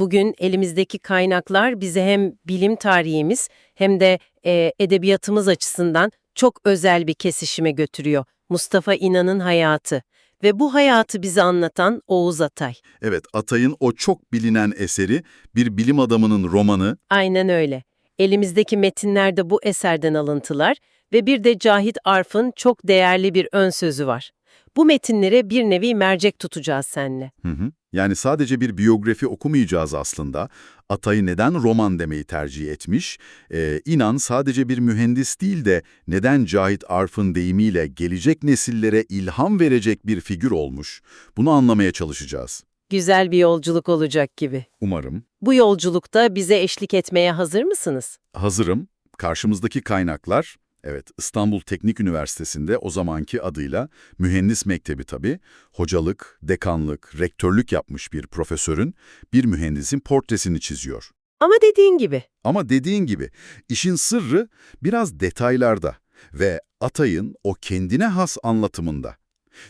bugün elimizdeki kaynaklar bize hem bilim tarihimiz hem de e, edebiyatımız açısından çok özel bir kesişime götürüyor. Mustafa İnan'ın hayatı ve bu hayatı bize anlatan Oğuz Atay. Evet, Atay'ın o çok bilinen eseri bir bilim adamının romanı. Aynen öyle. Elimizdeki metinlerde bu eserden alıntılar ve bir de Cahit Arf'ın çok değerli bir ön sözü var. Bu metinlere bir nevi mercek tutacağız seninle. Hı hı. Yani sadece bir biyografi okumayacağız aslında. Atay'ı neden roman demeyi tercih etmiş? Ee, inan sadece bir mühendis değil de neden Cahit Arf'ın deyimiyle gelecek nesillere ilham verecek bir figür olmuş? Bunu anlamaya çalışacağız. Güzel bir yolculuk olacak gibi. Umarım. Bu yolculukta bize eşlik etmeye hazır mısınız? Hazırım. Karşımızdaki kaynaklar, evet İstanbul Teknik Üniversitesi'nde o zamanki adıyla mühendis mektebi tabii, hocalık, dekanlık, rektörlük yapmış bir profesörün bir mühendisin portresini çiziyor. Ama dediğin gibi. Ama dediğin gibi işin sırrı biraz detaylarda ve Atay'ın o kendine has anlatımında.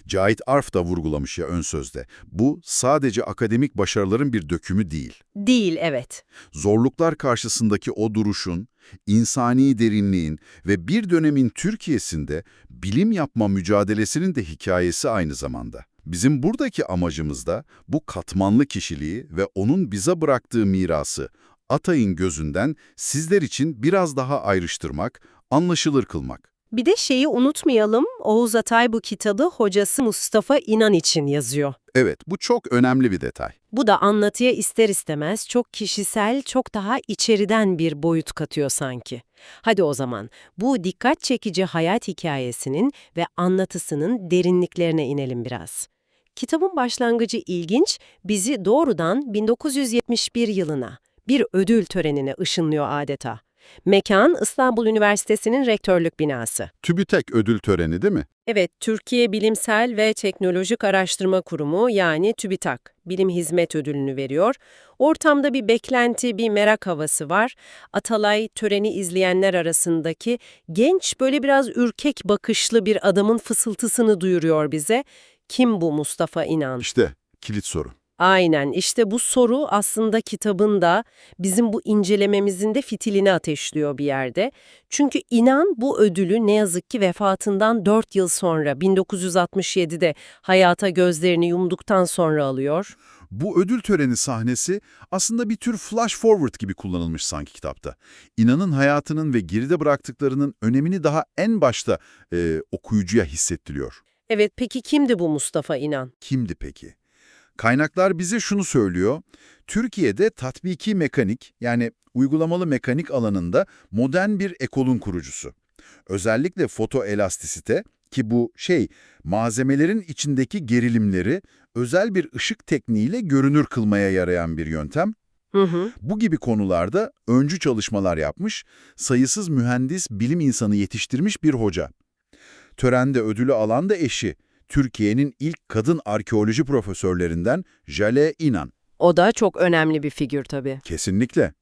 Cahit Arf da vurgulamış ya ön sözde. Bu sadece akademik başarıların bir dökümü değil. Değil, evet. Zorluklar karşısındaki o duruşun, insani derinliğin ve bir dönemin Türkiye'sinde bilim yapma mücadelesinin de hikayesi aynı zamanda. Bizim buradaki amacımız da bu katmanlı kişiliği ve onun bize bıraktığı mirası Atay'ın gözünden sizler için biraz daha ayrıştırmak, anlaşılır kılmak. Bir de şeyi unutmayalım, Oğuz Atay bu kitabı hocası Mustafa İnan için yazıyor. Evet, bu çok önemli bir detay. Bu da anlatıya ister istemez çok kişisel, çok daha içeriden bir boyut katıyor sanki. Hadi o zaman bu dikkat çekici hayat hikayesinin ve anlatısının derinliklerine inelim biraz. Kitabın başlangıcı ilginç, bizi doğrudan 1971 yılına, bir ödül törenine ışınlıyor adeta. Mekan İstanbul Üniversitesi'nin rektörlük binası. TÜBİTAK ödül töreni değil mi? Evet, Türkiye Bilimsel ve Teknolojik Araştırma Kurumu yani TÜBİTAK Bilim Hizmet Ödülünü veriyor. Ortamda bir beklenti, bir merak havası var. Atalay töreni izleyenler arasındaki genç böyle biraz ürkek bakışlı bir adamın fısıltısını duyuruyor bize. Kim bu Mustafa İnan? İşte kilit soru. Aynen işte bu soru aslında kitabın da bizim bu incelememizin de fitilini ateşliyor bir yerde. Çünkü inan bu ödülü ne yazık ki vefatından 4 yıl sonra 1967'de hayata gözlerini yumduktan sonra alıyor. Bu ödül töreni sahnesi aslında bir tür flash forward gibi kullanılmış sanki kitapta. İnan'ın hayatının ve geride bıraktıklarının önemini daha en başta e, okuyucuya hissettiriyor. Evet peki kimdi bu Mustafa İnan? Kimdi peki? Kaynaklar bize şunu söylüyor. Türkiye'de tatbiki mekanik yani uygulamalı mekanik alanında modern bir ekolun kurucusu. Özellikle fotoelastisite ki bu şey malzemelerin içindeki gerilimleri özel bir ışık tekniğiyle görünür kılmaya yarayan bir yöntem. Hı hı. Bu gibi konularda öncü çalışmalar yapmış, sayısız mühendis, bilim insanı yetiştirmiş bir hoca. Törende ödülü alan da eşi, Türkiye'nin ilk kadın arkeoloji profesörlerinden Jale İnan. O da çok önemli bir figür tabii. Kesinlikle.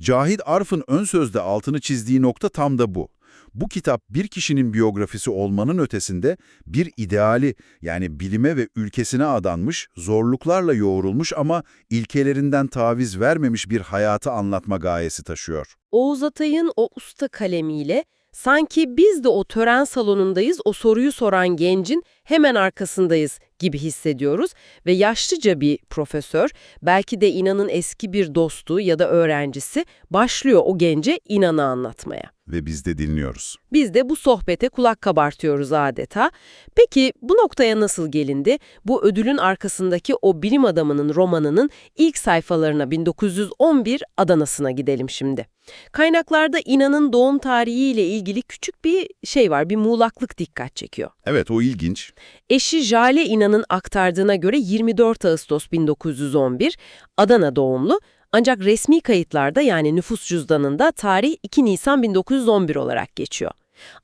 Cahit Arf'ın ön sözde altını çizdiği nokta tam da bu. Bu kitap bir kişinin biyografisi olmanın ötesinde bir ideali yani bilime ve ülkesine adanmış, zorluklarla yoğrulmuş ama ilkelerinden taviz vermemiş bir hayatı anlatma gayesi taşıyor. Oğuz Atay'ın o usta kalemiyle sanki biz de o tören salonundayız, o soruyu soran gencin hemen arkasındayız gibi hissediyoruz ve yaşlıca bir profesör, belki de İnan'ın eski bir dostu ya da öğrencisi başlıyor o gence İnan'ı anlatmaya. Ve biz de dinliyoruz. Biz de bu sohbete kulak kabartıyoruz adeta. Peki bu noktaya nasıl gelindi? Bu ödülün arkasındaki o bilim adamının romanının ilk sayfalarına 1911 Adana'sına gidelim şimdi. Kaynaklarda İnan'ın doğum tarihiyle ilgili küçük bir şey var, bir muğlaklık dikkat çekiyor. Evet o ilginç. Eşi Jale İnan'ın aktardığına göre 24 Ağustos 1911 Adana doğumlu ancak resmi kayıtlarda yani nüfus cüzdanında tarih 2 Nisan 1911 olarak geçiyor.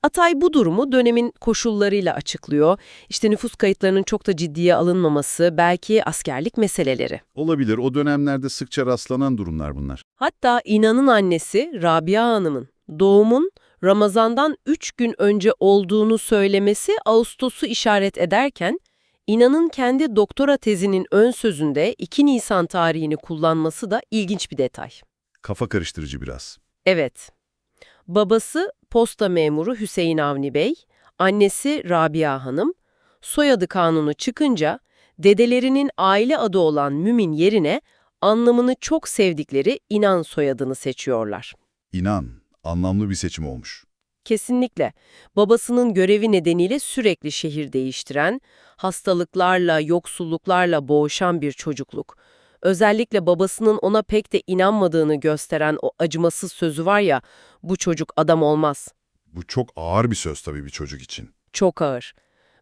Atay bu durumu dönemin koşullarıyla açıklıyor. İşte nüfus kayıtlarının çok da ciddiye alınmaması, belki askerlik meseleleri. Olabilir. O dönemlerde sıkça rastlanan durumlar bunlar. Hatta İnan'ın annesi Rabia Hanım'ın doğumun Ramazan'dan 3 gün önce olduğunu söylemesi Ağustos'u işaret ederken İnan'ın kendi doktora tezinin ön sözünde 2 Nisan tarihini kullanması da ilginç bir detay. Kafa karıştırıcı biraz. Evet. Babası posta memuru Hüseyin Avni Bey, annesi Rabia Hanım, soyadı kanunu çıkınca dedelerinin aile adı olan Mümin yerine anlamını çok sevdikleri İnan soyadını seçiyorlar. İnan, anlamlı bir seçim olmuş. Kesinlikle. Babasının görevi nedeniyle sürekli şehir değiştiren, hastalıklarla, yoksulluklarla boğuşan bir çocukluk. Özellikle babasının ona pek de inanmadığını gösteren o acımasız sözü var ya, bu çocuk adam olmaz. Bu çok ağır bir söz tabii bir çocuk için. Çok ağır.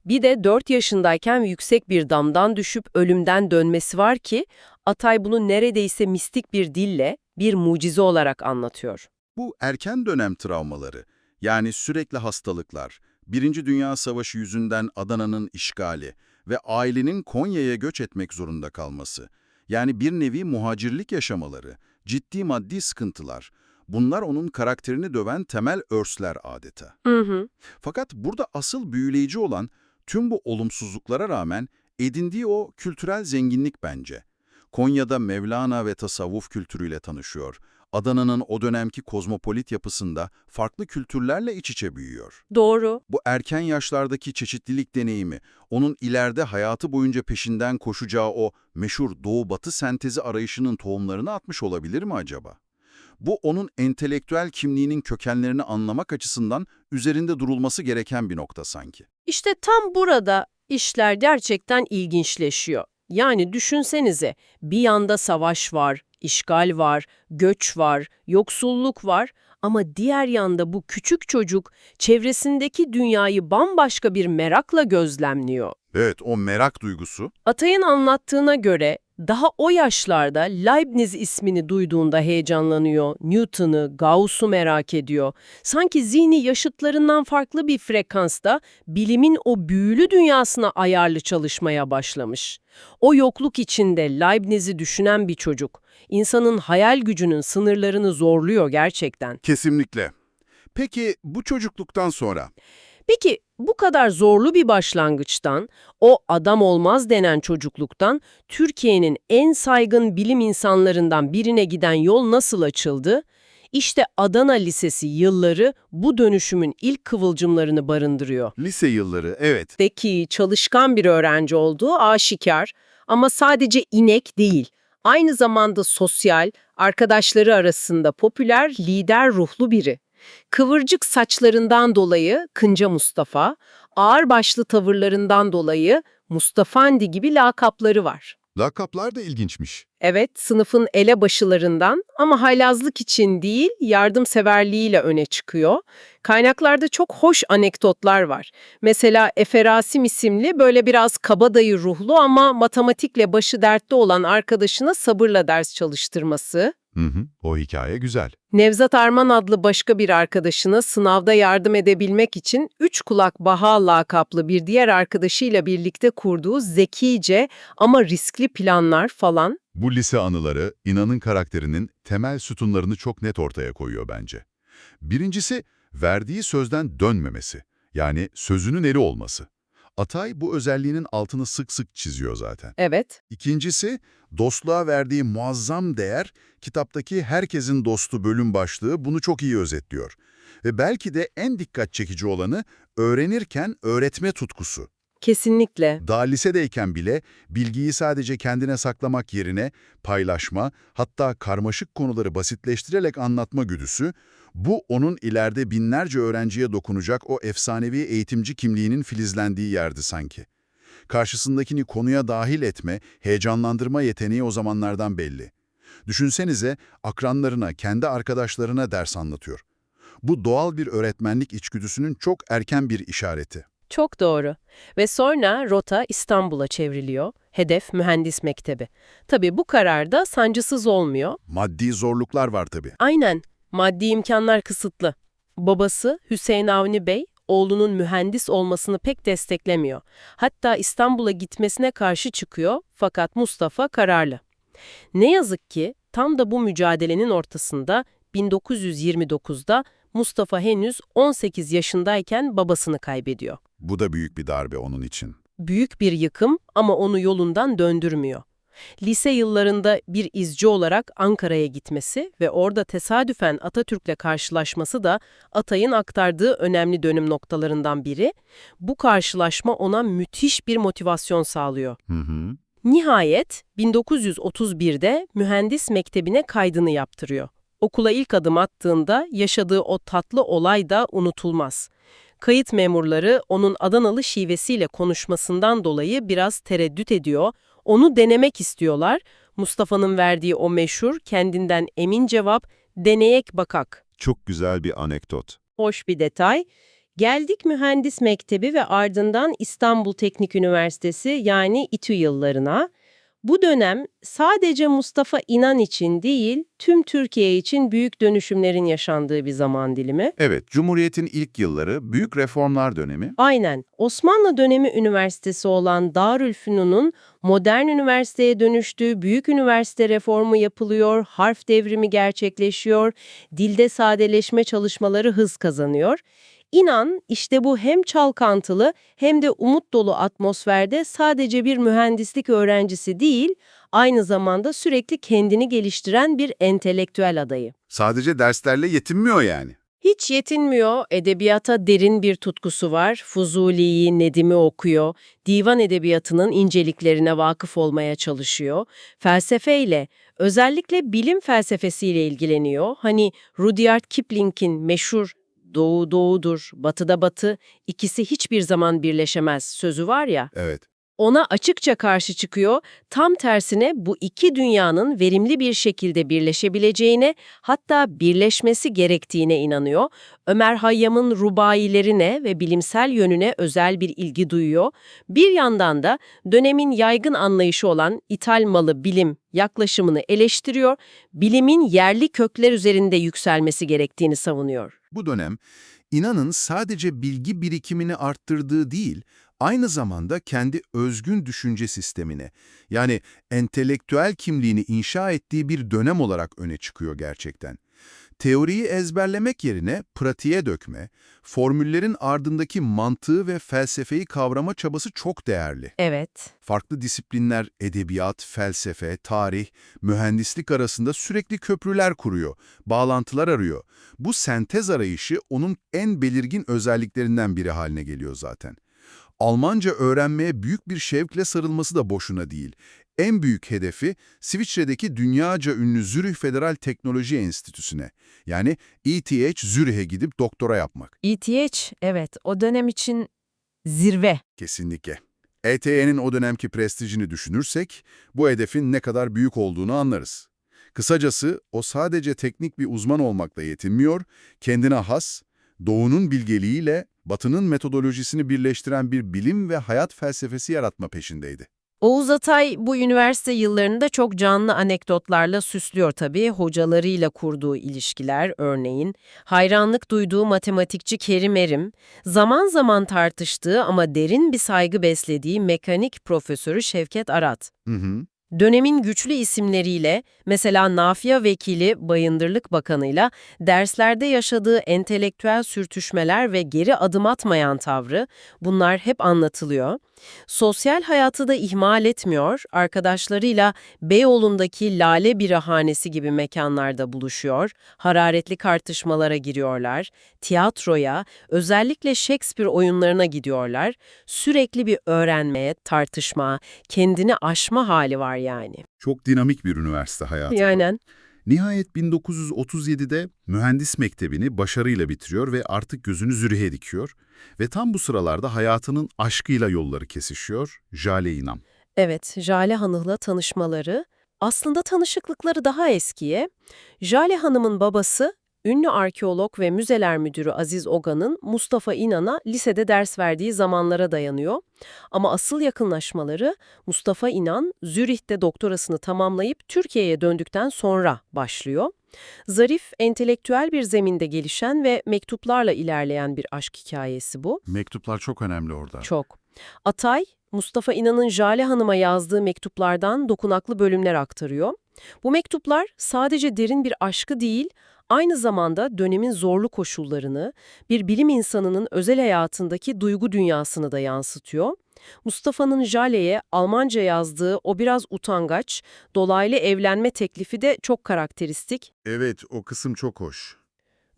Bir de 4 yaşındayken yüksek bir damdan düşüp ölümden dönmesi var ki, Atay bunu neredeyse mistik bir dille, bir mucize olarak anlatıyor. Bu erken dönem travmaları, yani sürekli hastalıklar, Birinci Dünya Savaşı yüzünden Adana'nın işgali ve ailenin Konya'ya göç etmek zorunda kalması, yani bir nevi muhacirlik yaşamaları, ciddi maddi sıkıntılar, bunlar onun karakterini döven temel örsler adeta. Hı hı. Fakat burada asıl büyüleyici olan tüm bu olumsuzluklara rağmen edindiği o kültürel zenginlik bence. Konya'da Mevlana ve tasavvuf kültürüyle tanışıyor. Adana'nın o dönemki kozmopolit yapısında farklı kültürlerle iç içe büyüyor. Doğru. Bu erken yaşlardaki çeşitlilik deneyimi, onun ileride hayatı boyunca peşinden koşacağı o meşhur doğu-batı sentezi arayışının tohumlarını atmış olabilir mi acaba? Bu onun entelektüel kimliğinin kökenlerini anlamak açısından üzerinde durulması gereken bir nokta sanki. İşte tam burada işler gerçekten ilginçleşiyor. Yani düşünsenize bir yanda savaş var, işgal var, göç var, yoksulluk var ama diğer yanda bu küçük çocuk çevresindeki dünyayı bambaşka bir merakla gözlemliyor. Evet, o merak duygusu. Atay'ın anlattığına göre daha o yaşlarda Leibniz ismini duyduğunda heyecanlanıyor, Newton'u, Gauss'u merak ediyor. Sanki zihni yaşıtlarından farklı bir frekansta bilimin o büyülü dünyasına ayarlı çalışmaya başlamış. O yokluk içinde Leibniz'i düşünen bir çocuk, insanın hayal gücünün sınırlarını zorluyor gerçekten. Kesinlikle. Peki bu çocukluktan sonra? Peki bu kadar zorlu bir başlangıçtan, o adam olmaz denen çocukluktan Türkiye'nin en saygın bilim insanlarından birine giden yol nasıl açıldı? İşte Adana Lisesi yılları bu dönüşümün ilk kıvılcımlarını barındırıyor. Lise yılları, evet. Zeki, çalışkan bir öğrenci olduğu aşikar ama sadece inek değil. Aynı zamanda sosyal, arkadaşları arasında popüler, lider ruhlu biri. Kıvırcık saçlarından dolayı Kınca Mustafa, ağırbaşlı tavırlarından dolayı Mustafandi gibi lakapları var. Lakaplar da ilginçmiş. Evet, sınıfın elebaşılarından ama haylazlık için değil, yardımseverliğiyle öne çıkıyor. Kaynaklarda çok hoş anekdotlar var. Mesela Efe Rasim isimli böyle biraz kabadayı ruhlu ama matematikle başı dertte olan arkadaşına sabırla ders çalıştırması. Hı hı, o hikaye güzel. Nevzat Arman adlı başka bir arkadaşına sınavda yardım edebilmek için üç kulak Baha lakaplı bir diğer arkadaşıyla birlikte kurduğu zekice ama riskli planlar falan. Bu lise anıları İnan'ın karakterinin temel sütunlarını çok net ortaya koyuyor bence. Birincisi, verdiği sözden dönmemesi. Yani sözünün eri olması. Atay bu özelliğinin altını sık sık çiziyor zaten. Evet, İkincisi, dostluğa verdiği muazzam değer, kitaptaki herkesin dostu bölüm başlığı bunu çok iyi özetliyor. Ve belki de en dikkat çekici olanı öğrenirken öğretme tutkusu. Kesinlikle. Daha lisedeyken bile bilgiyi sadece kendine saklamak yerine paylaşma, hatta karmaşık konuları basitleştirerek anlatma güdüsü, bu onun ileride binlerce öğrenciye dokunacak o efsanevi eğitimci kimliğinin filizlendiği yerdi sanki. Karşısındakini konuya dahil etme, heyecanlandırma yeteneği o zamanlardan belli. Düşünsenize akranlarına, kendi arkadaşlarına ders anlatıyor. Bu doğal bir öğretmenlik içgüdüsünün çok erken bir işareti. Çok doğru. Ve sonra rota İstanbul'a çevriliyor. Hedef mühendis mektebi. Tabii bu karar da sancısız olmuyor. Maddi zorluklar var tabii. Aynen. Maddi imkanlar kısıtlı. Babası Hüseyin Avni Bey, oğlunun mühendis olmasını pek desteklemiyor. Hatta İstanbul'a gitmesine karşı çıkıyor fakat Mustafa kararlı. Ne yazık ki tam da bu mücadelenin ortasında 1929'da Mustafa henüz 18 yaşındayken babasını kaybediyor. Bu da büyük bir darbe onun için. Büyük bir yıkım ama onu yolundan döndürmüyor. Lise yıllarında bir izci olarak Ankara'ya gitmesi ve orada tesadüfen Atatürk'le karşılaşması da Atay'ın aktardığı önemli dönüm noktalarından biri. Bu karşılaşma ona müthiş bir motivasyon sağlıyor. Hı hı. Nihayet 1931'de mühendis mektebine kaydını yaptırıyor. Okula ilk adım attığında yaşadığı o tatlı olay da unutulmaz. Kayıt memurları onun Adanalı şivesiyle konuşmasından dolayı biraz tereddüt ediyor. Onu denemek istiyorlar. Mustafa'nın verdiği o meşhur kendinden emin cevap deneyek bakak. Çok güzel bir anekdot. Hoş bir detay. Geldik mühendis mektebi ve ardından İstanbul Teknik Üniversitesi yani İTÜ yıllarına. Bu dönem sadece Mustafa İnan için değil, tüm Türkiye için büyük dönüşümlerin yaşandığı bir zaman dilimi. Evet, Cumhuriyet'in ilk yılları büyük reformlar dönemi. Aynen. Osmanlı dönemi üniversitesi olan Darülfünun'un modern üniversiteye dönüştüğü büyük üniversite reformu yapılıyor, harf devrimi gerçekleşiyor, dilde sadeleşme çalışmaları hız kazanıyor. İnan işte bu hem çalkantılı hem de umut dolu atmosferde sadece bir mühendislik öğrencisi değil, aynı zamanda sürekli kendini geliştiren bir entelektüel adayı. Sadece derslerle yetinmiyor yani. Hiç yetinmiyor, edebiyata derin bir tutkusu var, Fuzuli'yi, Nedim'i okuyor, divan edebiyatının inceliklerine vakıf olmaya çalışıyor, felsefeyle, özellikle bilim felsefesiyle ilgileniyor. Hani Rudyard Kipling'in meşhur doğu doğudur, batıda batı, ikisi hiçbir zaman birleşemez sözü var ya, Evet. ona açıkça karşı çıkıyor, tam tersine bu iki dünyanın verimli bir şekilde birleşebileceğine, hatta birleşmesi gerektiğine inanıyor. Ömer Hayyam'ın rubailerine ve bilimsel yönüne özel bir ilgi duyuyor. Bir yandan da dönemin yaygın anlayışı olan ithal malı bilim yaklaşımını eleştiriyor, bilimin yerli kökler üzerinde yükselmesi gerektiğini savunuyor. Bu dönem, inanın sadece bilgi birikimini arttırdığı değil, aynı zamanda kendi özgün düşünce sistemine, yani entelektüel kimliğini inşa ettiği bir dönem olarak öne çıkıyor gerçekten. Teoriyi ezberlemek yerine pratiğe dökme, formüllerin ardındaki mantığı ve felsefeyi kavrama çabası çok değerli. Evet. Farklı disiplinler, edebiyat, felsefe, tarih, mühendislik arasında sürekli köprüler kuruyor, bağlantılar arıyor. Bu sentez arayışı onun en belirgin özelliklerinden biri haline geliyor zaten. Almanca öğrenmeye büyük bir şevkle sarılması da boşuna değil. En büyük hedefi İsviçre'deki dünyaca ünlü Zürih Federal Teknoloji Enstitüsü'ne, yani ETH Zürih'e gidip doktora yapmak. ETH, evet, o dönem için zirve. Kesinlikle. ETH'nin o dönemki prestijini düşünürsek, bu hedefin ne kadar büyük olduğunu anlarız. Kısacası, o sadece teknik bir uzman olmakla yetinmiyor, kendine has, doğunun bilgeliğiyle batının metodolojisini birleştiren bir bilim ve hayat felsefesi yaratma peşindeydi. Oğuz Atay bu üniversite yıllarında çok canlı anekdotlarla süslüyor tabii. Hocalarıyla kurduğu ilişkiler örneğin, hayranlık duyduğu matematikçi Kerim Erim, zaman zaman tartıştığı ama derin bir saygı beslediği mekanik profesörü Şevket Arat. Hı hı. Dönemin güçlü isimleriyle, mesela Nafia Vekili Bayındırlık Bakanı'yla derslerde yaşadığı entelektüel sürtüşmeler ve geri adım atmayan tavrı, bunlar hep anlatılıyor. Sosyal hayatı da ihmal etmiyor, arkadaşlarıyla Beyoğlu'ndaki Lale Birahanesi gibi mekanlarda buluşuyor, hararetli tartışmalara giriyorlar, tiyatroya, özellikle Shakespeare oyunlarına gidiyorlar, sürekli bir öğrenmeye, tartışma, kendini aşma hali var yani. Çok dinamik bir üniversite hayatı. Aynen. Nihayet 1937'de mühendis mektebini başarıyla bitiriyor ve artık gözünü Zürih'e dikiyor. Ve tam bu sıralarda hayatının aşkıyla yolları kesişiyor, Jale İnam. Evet, Jale Hanım'la tanışmaları, aslında tanışıklıkları daha eskiye. Jale Hanım'ın babası, ünlü arkeolog ve müzeler müdürü Aziz Oga'nın Mustafa İnan'a lisede ders verdiği zamanlara dayanıyor. Ama asıl yakınlaşmaları Mustafa İnan, Zürih'te doktorasını tamamlayıp Türkiye'ye döndükten sonra başlıyor. Zarif, entelektüel bir zeminde gelişen ve mektuplarla ilerleyen bir aşk hikayesi bu. Mektuplar çok önemli orada. Çok. Atay, Mustafa İnan'ın Jale Hanım'a yazdığı mektuplardan dokunaklı bölümler aktarıyor. Bu mektuplar sadece derin bir aşkı değil, aynı zamanda dönemin zorlu koşullarını, bir bilim insanının özel hayatındaki duygu dünyasını da yansıtıyor. Mustafa'nın Jale'ye Almanca yazdığı o biraz utangaç, dolaylı evlenme teklifi de çok karakteristik. Evet, o kısım çok hoş.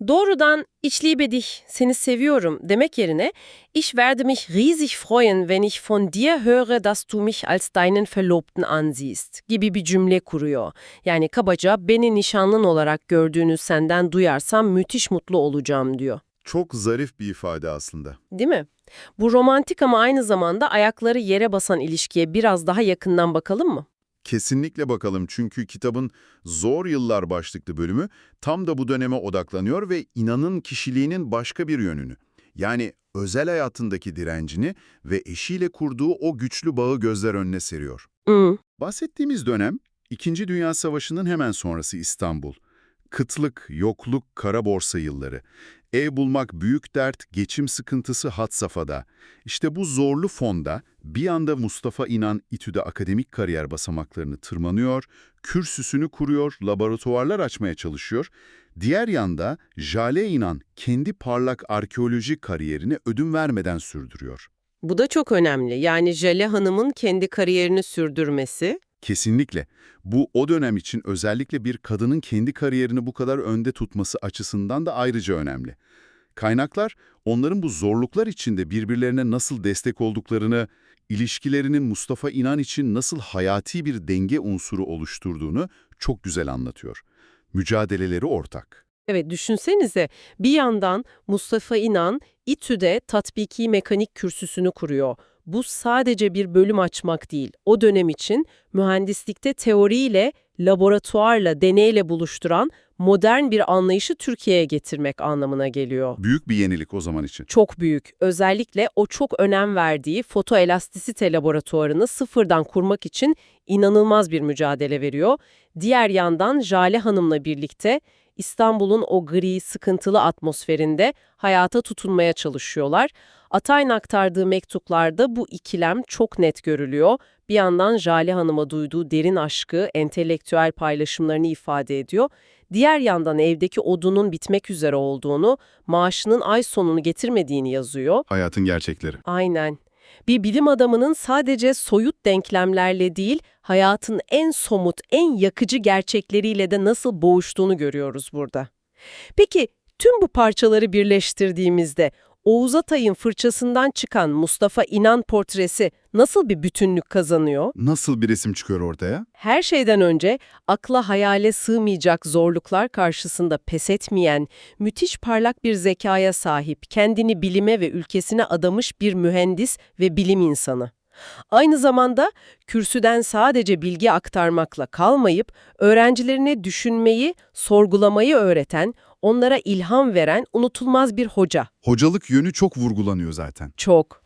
Doğrudan ich liebe dich, seni seviyorum demek yerine ich werde mich riesig freuen, wenn ich von dir höre, dass du mich als deinen Verlobten ansiehst gibi bir cümle kuruyor. Yani kabaca beni nişanlın olarak gördüğünü senden duyarsam müthiş mutlu olacağım diyor. Çok zarif bir ifade aslında. Değil mi? Bu romantik ama aynı zamanda ayakları yere basan ilişkiye biraz daha yakından bakalım mı? Kesinlikle bakalım çünkü kitabın Zor Yıllar başlıklı bölümü tam da bu döneme odaklanıyor ve inanın kişiliğinin başka bir yönünü. Yani özel hayatındaki direncini ve eşiyle kurduğu o güçlü bağı gözler önüne seriyor. Hmm. Bahsettiğimiz dönem, İkinci Dünya Savaşı'nın hemen sonrası İstanbul. Kıtlık, yokluk, kara borsa yılları. Ev bulmak büyük dert, geçim sıkıntısı had safhada. İşte bu zorlu fonda bir anda Mustafa İnan İTÜ'de akademik kariyer basamaklarını tırmanıyor, kürsüsünü kuruyor, laboratuvarlar açmaya çalışıyor. Diğer yanda Jale İnan kendi parlak arkeoloji kariyerini ödün vermeden sürdürüyor. Bu da çok önemli. Yani Jale Hanım'ın kendi kariyerini sürdürmesi. Kesinlikle. Bu o dönem için özellikle bir kadının kendi kariyerini bu kadar önde tutması açısından da ayrıca önemli. Kaynaklar onların bu zorluklar içinde birbirlerine nasıl destek olduklarını, ilişkilerinin Mustafa İnan için nasıl hayati bir denge unsuru oluşturduğunu çok güzel anlatıyor. Mücadeleleri ortak. Evet düşünsenize bir yandan Mustafa İnan İTÜ'de tatbiki mekanik kürsüsünü kuruyor. Bu sadece bir bölüm açmak değil. O dönem için mühendislikte teoriyle, laboratuvarla, deneyle buluşturan modern bir anlayışı Türkiye'ye getirmek anlamına geliyor. Büyük bir yenilik o zaman için. Çok büyük. Özellikle o çok önem verdiği fotoelastisite laboratuvarını sıfırdan kurmak için inanılmaz bir mücadele veriyor. Diğer yandan Jale Hanım'la birlikte İstanbul'un o gri, sıkıntılı atmosferinde hayata tutunmaya çalışıyorlar. Atay'ın aktardığı mektuplarda bu ikilem çok net görülüyor. Bir yandan Jale Hanım'a duyduğu derin aşkı, entelektüel paylaşımlarını ifade ediyor. Diğer yandan evdeki odunun bitmek üzere olduğunu, maaşının ay sonunu getirmediğini yazıyor. Hayatın gerçekleri. Aynen. Bir bilim adamının sadece soyut denklemlerle değil, hayatın en somut, en yakıcı gerçekleriyle de nasıl boğuştuğunu görüyoruz burada. Peki tüm bu parçaları birleştirdiğimizde Oğuz Atay'ın fırçasından çıkan Mustafa İnan portresi nasıl bir bütünlük kazanıyor? Nasıl bir resim çıkıyor ortaya? Her şeyden önce akla hayale sığmayacak zorluklar karşısında pes etmeyen, müthiş parlak bir zekaya sahip, kendini bilime ve ülkesine adamış bir mühendis ve bilim insanı. Aynı zamanda kürsüden sadece bilgi aktarmakla kalmayıp öğrencilerine düşünmeyi, sorgulamayı öğreten, onlara ilham veren unutulmaz bir hoca. Hocalık yönü çok vurgulanıyor zaten. Çok.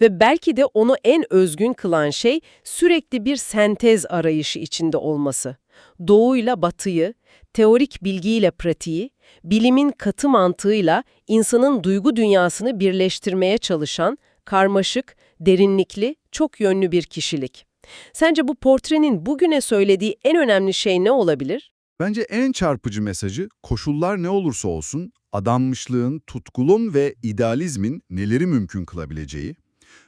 Ve belki de onu en özgün kılan şey sürekli bir sentez arayışı içinde olması. Doğuyla batıyı, teorik bilgiyle pratiği, bilimin katı mantığıyla insanın duygu dünyasını birleştirmeye çalışan, karmaşık, derinlikli, çok yönlü bir kişilik. Sence bu portrenin bugüne söylediği en önemli şey ne olabilir? Bence en çarpıcı mesajı koşullar ne olursa olsun adanmışlığın, tutkulun ve idealizmin neleri mümkün kılabileceği.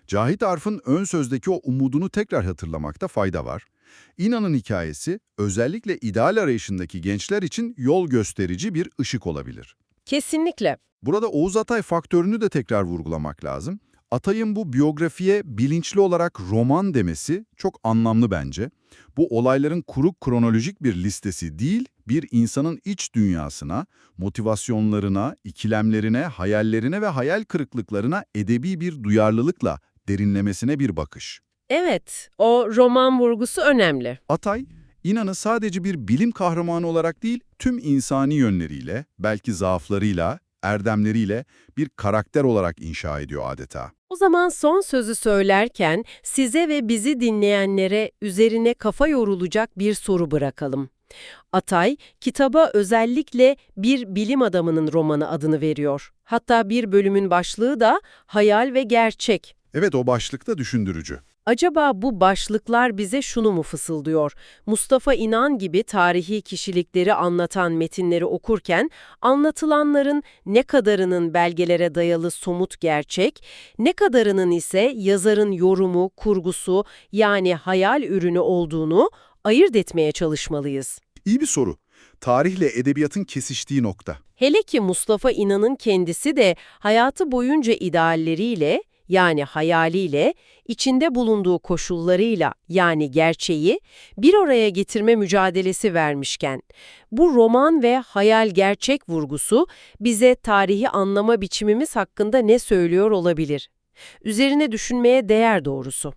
Cahit Arf'ın ön sözdeki o umudunu tekrar hatırlamakta fayda var. İnanın hikayesi özellikle ideal arayışındaki gençler için yol gösterici bir ışık olabilir. Kesinlikle. Burada Oğuz Atay faktörünü de tekrar vurgulamak lazım. Atay'ın bu biyografiye bilinçli olarak roman demesi çok anlamlı bence. Bu olayların kuru kronolojik bir listesi değil, bir insanın iç dünyasına, motivasyonlarına, ikilemlerine, hayallerine ve hayal kırıklıklarına edebi bir duyarlılıkla derinlemesine bir bakış. Evet, o roman vurgusu önemli. Atay, İnan'ı sadece bir bilim kahramanı olarak değil, tüm insani yönleriyle, belki zaaflarıyla, erdemleriyle bir karakter olarak inşa ediyor adeta. O zaman son sözü söylerken size ve bizi dinleyenlere üzerine kafa yorulacak bir soru bırakalım. Atay, kitaba özellikle bir bilim adamının romanı adını veriyor. Hatta bir bölümün başlığı da hayal ve gerçek. Evet o başlıkta düşündürücü. Acaba bu başlıklar bize şunu mu fısıldıyor? Mustafa İnan gibi tarihi kişilikleri anlatan metinleri okurken anlatılanların ne kadarının belgelere dayalı somut gerçek, ne kadarının ise yazarın yorumu, kurgusu yani hayal ürünü olduğunu ayırt etmeye çalışmalıyız. İyi bir soru. Tarihle edebiyatın kesiştiği nokta. Hele ki Mustafa İnan'ın kendisi de hayatı boyunca idealleriyle yani hayaliyle, içinde bulunduğu koşullarıyla yani gerçeği bir araya getirme mücadelesi vermişken, bu roman ve hayal-gerçek vurgusu bize tarihi anlama biçimimiz hakkında ne söylüyor olabilir? Üzerine düşünmeye değer doğrusu.